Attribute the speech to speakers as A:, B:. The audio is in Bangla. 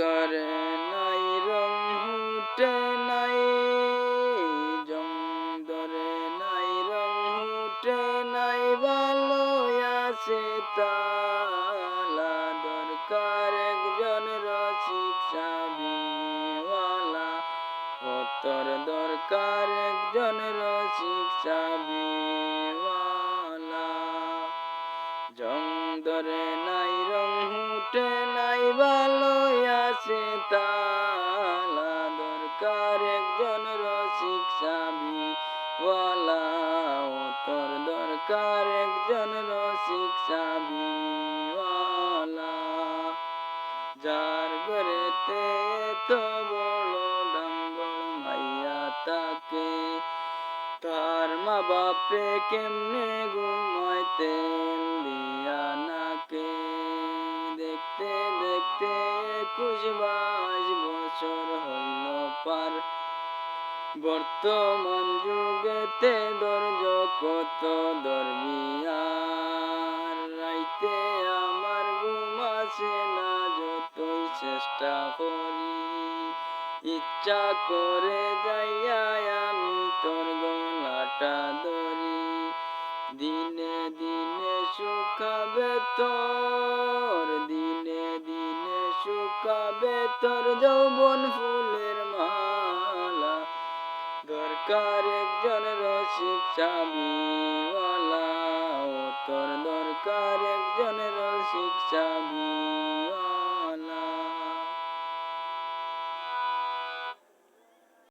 A: ধরে নাই, রং হুটে নাই জং নাই, রং হুটে নাই, ভালো আছে তালা দরকার, একজন রসিক চাবিওয়ালা ও তোর দরকার, একজন রসিক চাবিওয়ালা জং ধরে নাই, রং হুটে নাই ভালো দরকার একজন রসিক চাবিওয়ালা ও তোর দরকার একজন রসিক চাবিওয়ালা যার ঘরেতে তো বড় ডাঙ্গর মাইয়া তাকে, তার মা বাপে কেমনে ঘুমাইতে দিয়া নাকে? দেখতে দেখতে একুশ বাইশ বছর পার বর্তমান যুগেতে দর্জ কত দরবিয়ার রাইতে আমার ঘুম আসে না যতই চেষ্টা করি। ইচ্ছা করে যাইয়া আমি তোর গলাটা ধরি। দিনে দিনে শুকাবে তোর, দিনে দিনে শুকাবে তোর যৌবন দরকার একজন রসিক চাবিওয়ালা তোর দরকার একজন রসি চাবি